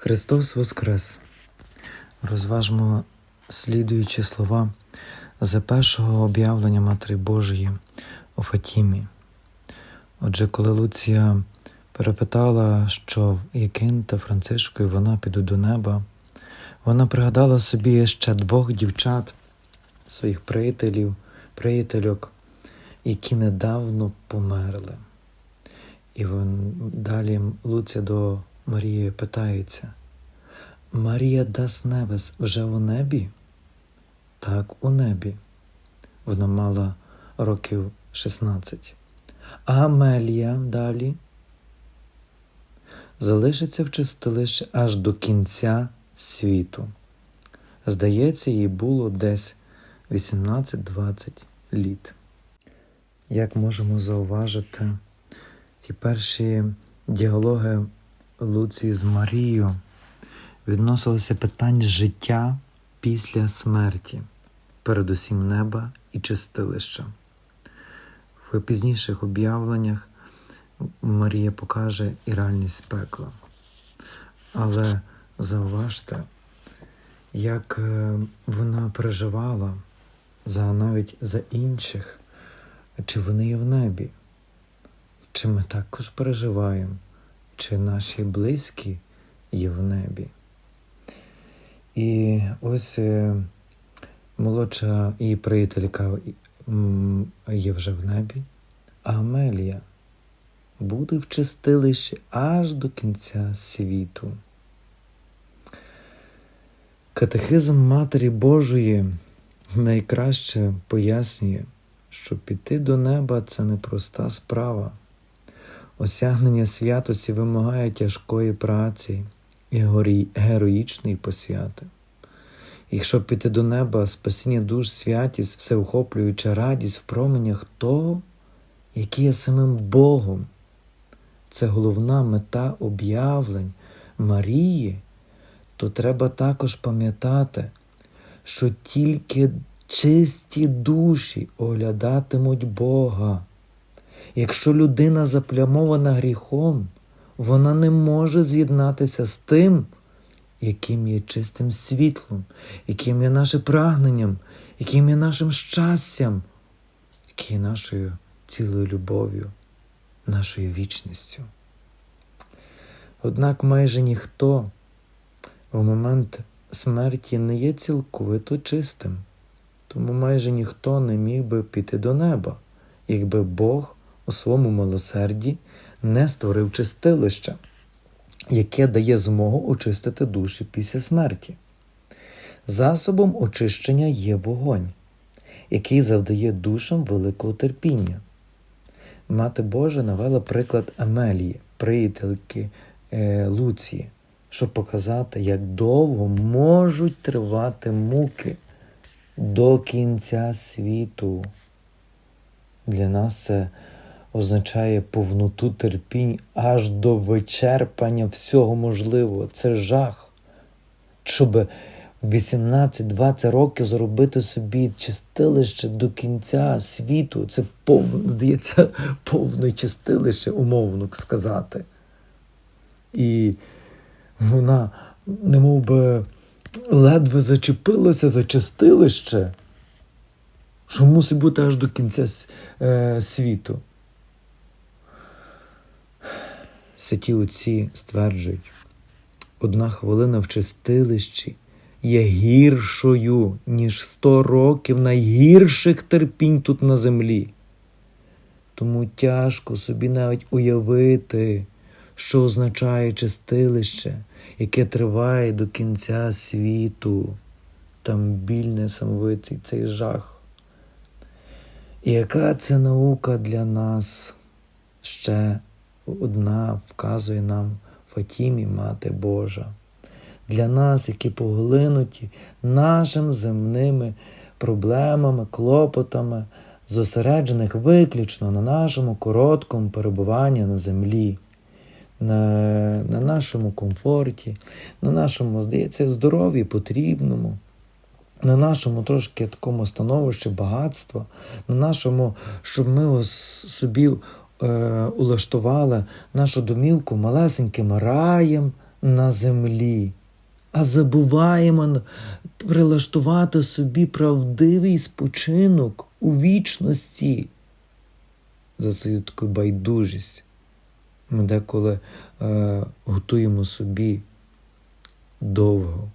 Христос Воскрес! Розважмо слідуючі слова за першого об'явлення Матері Божої у Фатімі. Отже, коли Луція перепитала, що в Якин та Францишко і вона підуть до неба, вона пригадала собі ще двох дівчат, своїх приятелів, приятельок, які недавно померли. І вон, далі Луція до Марії питається: Марія Дас Невес вже у небі? Так, у небі. Вона мала років 16. А Амелія далі залишиться в чистилищі аж до кінця світу. Здається, їй було десь 18-20 літ. Як можемо зауважити, ті перші діалоги Луції з Марією відносилися питань життя після смерті, передусім неба і чистилища. В пізніших об'явленнях Марія покаже і реальність пекла. Але зауважте, як е, вона переживала за навіть за інших, чи вони є в небі, чи ми також переживаємо, чи наші близькі є в небі. І ось е, молодша її приятелька є вже в небі, а Амелія буде в чистилищі аж до кінця світу. Катехизм Матері Божої найкраще пояснює, що піти до неба це непроста справа. Осягнення святості вимагає тяжкої праці і героїчної посвяти. Якщо піти до неба, спасіння душ, святість, всеохоплююча радість в променях того, який є самим Богом, це головна мета об'явлень Марії, то треба також пам'ятати, що тільки чисті душі оглядатимуть Бога. Якщо людина заплямована гріхом, вона не може з'єднатися з тим, яким є чистим світлом, яким є наше прагненням, яким є нашим щастям, яким є нашою цілою любов'ю, нашою вічністю. Однак майже ніхто в момент смерті не є цілковито чистим, тому майже ніхто не міг би піти до неба, якби Бог у своєму милосерді не створив чистилище, яке дає змогу очистити душі після смерті. Засобом очищення є вогонь, який завдає душам великого терпіння. Мати Божа навела приклад Амелії, приятельки е, Луції, щоб показати, як довго можуть тривати муки до кінця світу. Для нас це означає повноту терпінь аж до вичерпання всього можливого. Це жах. Щоб 18-20 років зробити собі чистилище до кінця світу, це повне, здається, повне чистилище, умовно сказати. І вона, немов би, ледве зачепилася за чистилище, що мусить бути аж до кінця е, світу. Святі отці стверджують, одна хвилина в чистилищі є гіршою, ніж сто років найгірших терпінь тут на землі. Тому тяжко собі навіть уявити, що означає чистилище, яке триває до кінця світу. Там біль несамовитий, цей жах. І яка це наука для нас ще одна вказує нам Фатімі, Мати Божа. Для нас, які поглинуті нашими земними проблемами, клопотами, зосереджених виключно на нашому короткому перебуванні на землі, на, на нашому комфорті, на нашому, здається, здоров'ї потрібному, на нашому трошки такому становищі багатства, на нашому, щоб ми собі е, улаштували нашу домівку малесеньким раєм на землі, а забуваємо прилаштувати собі правдивий спочинок у вічності за свою таку байдужість. Ми деколи е, готуємо собі довго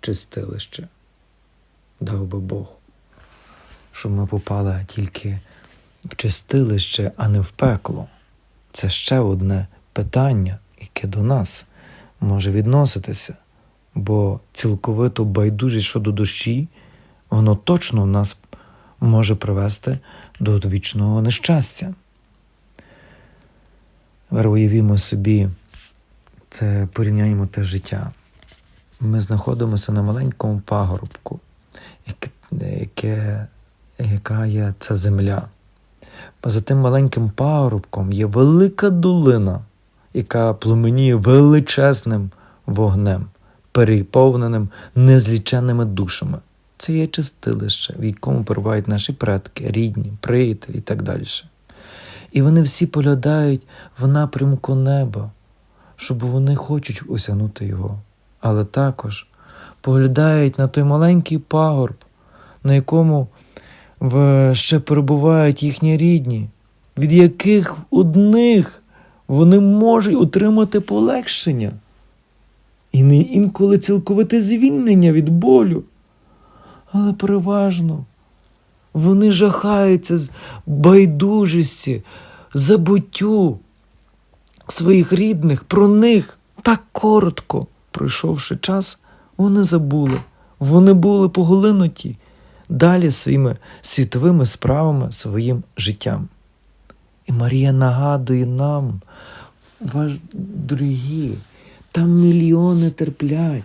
чистилище. Дав би Бог, щоб ми попали тільки в чистилище, а не в пекло. Це ще одне питання, яке до нас може відноситися, бо цілковито байдужість щодо душі, воно точно нас може привести до вічного нещастя. Тепер уявімо собі, це порівняємо те життя. Ми знаходимося на маленькому пагорбку, яке, яка є ця земля. За тим маленьким пагорбком є велика долина, яка пломеніє величезним вогнем, переповненим незліченними душами. Це є чистилище, в якому перебувають наші предки, рідні, приятелі і так далі. І вони всі поглядають в напрямку неба, щоб вони хочуть осягнути його, але також поглядають на той маленький пагорб, на якому в- ще перебувають їхні рідні, від яких одних вони можуть отримати полегшення і не інколи цілковите звільнення від болю. Але переважно вони жахаються з байдужості, забуттю своїх рідних про них так коротко, пройшовши час, вони забули. Вони були поглинуті далі своїми світовими справами, своїм життям. І Марія нагадує нам, ваш дорогі, там мільйони терплять,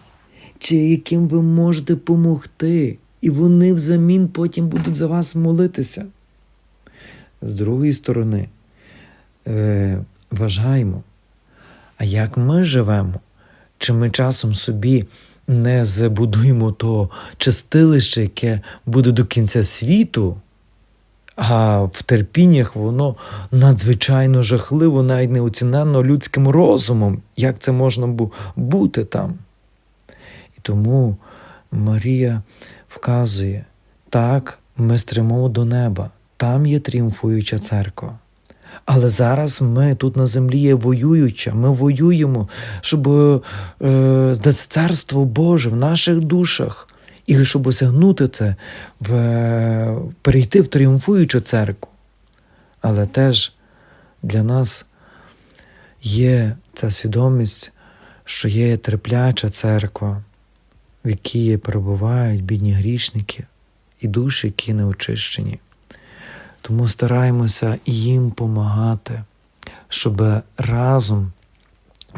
чи яким ви можете помогти, і вони взамін потім будуть за вас молитися. З другої сторони, е, вважаємо, а як ми живемо? Чи ми часом собі не забудуємо того чистилище, яке буде до кінця світу, а в терпіннях воно надзвичайно жахливо, навіть неоціненно людським розумом, як це можна бути там. І тому Марія вказує, так, ми стримимо до неба, там є тріумфуюча церква. Але зараз ми тут на землі є воююча, ми воюємо, щоб е, царство Боже в наших душах. І щоб осягнути це, в, е, перейти в тріумфуючу церкву. Але теж для нас є та свідомість, що є терпляча церква, в якій перебувають бідні грішники і душі, які не очищені. Тому стараємося їм помагати, щоб разом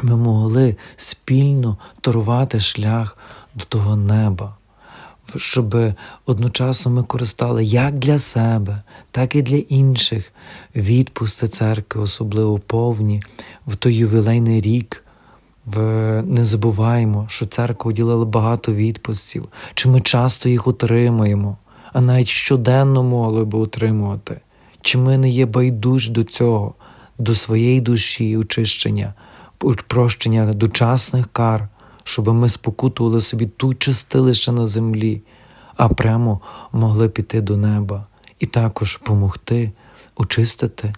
ми могли спільно торувати шлях до того неба, щоб одночасно ми користали як для себе, так і для інших відпусти церкви, особливо повні в той ювілейний рік. Не забуваємо, що церква уділила багато відпустів, чи ми часто їх отримуємо, а навіть щоденно могли би отримувати. Чи ми не є байдужі до цього, до своєї душі очищення, прощення дочасних кар, щоб ми спокутували собі тут чистилище на землі, а прямо могли піти до неба і також помогти, очистити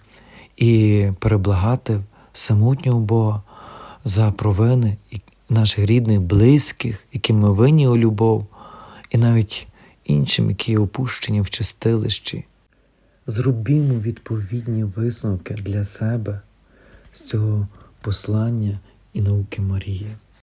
і переблагати самотнього Бога за провини наших рідних, близьких, яким ми винні у любов, і навіть іншим, які опущені в чистилищі. Зробімо відповідні висновки для себе з цього послання і науки Марії.